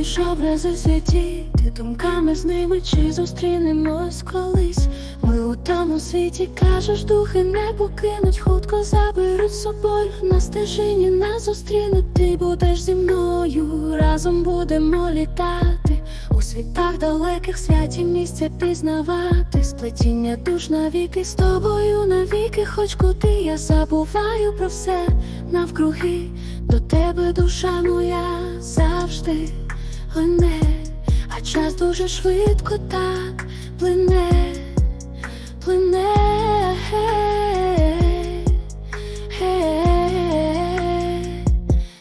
лиш образи святі, ти думками з ними чи зустрінемось колись. Ми у тому світі кажеш, духи не покинуть, хутко заберуть з собою на стежині нас зустрінуть. Ти будеш зі мною, разом будемо літати. У світах далеких святі місця пізнавати, сплетіння душ навіки з тобою навіки, хоч куди я забуваю про все навкруги, до тебе душа моя завжди лине, а час дуже швидко так плине, плине.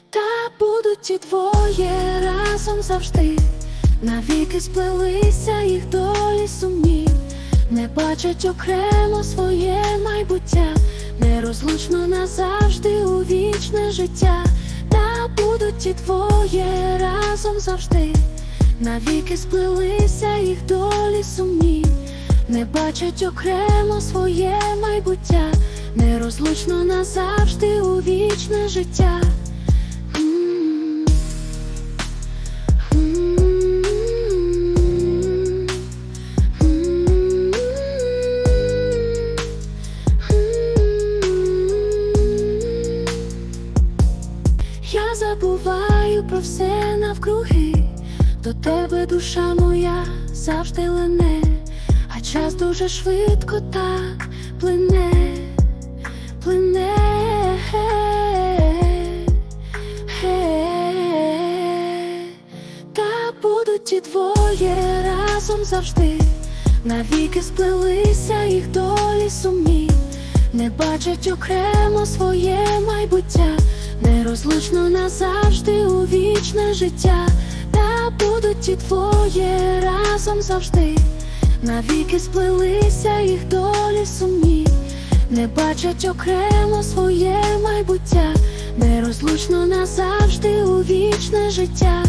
Та будуть і двоє разом завжди, навіки сплелися їх долі сумні, не бачать окремо своє майбуття, нерозлучно назавжди у вічне життя, та будуть і двоє разом завжди, навіки сплелися їх долі сумні, не бачать окремо своє майбуття, нерозлучно назавжди у вічне життя. Я забуваю про все навкруги, до тебе душа моя завжди лине, а час дуже швидко так плине, плине. Та будуть і двоє разом завжди, навіки сплелися їх долі сумні, не бачать окремо своє майбуття, нерозлучно назавжди у вічне життя, та будуть і твоє разом завжди, навіки сплелися їх долі сумні, не бачать окремо своє майбуття, нерозлучно назавжди у вічне життя.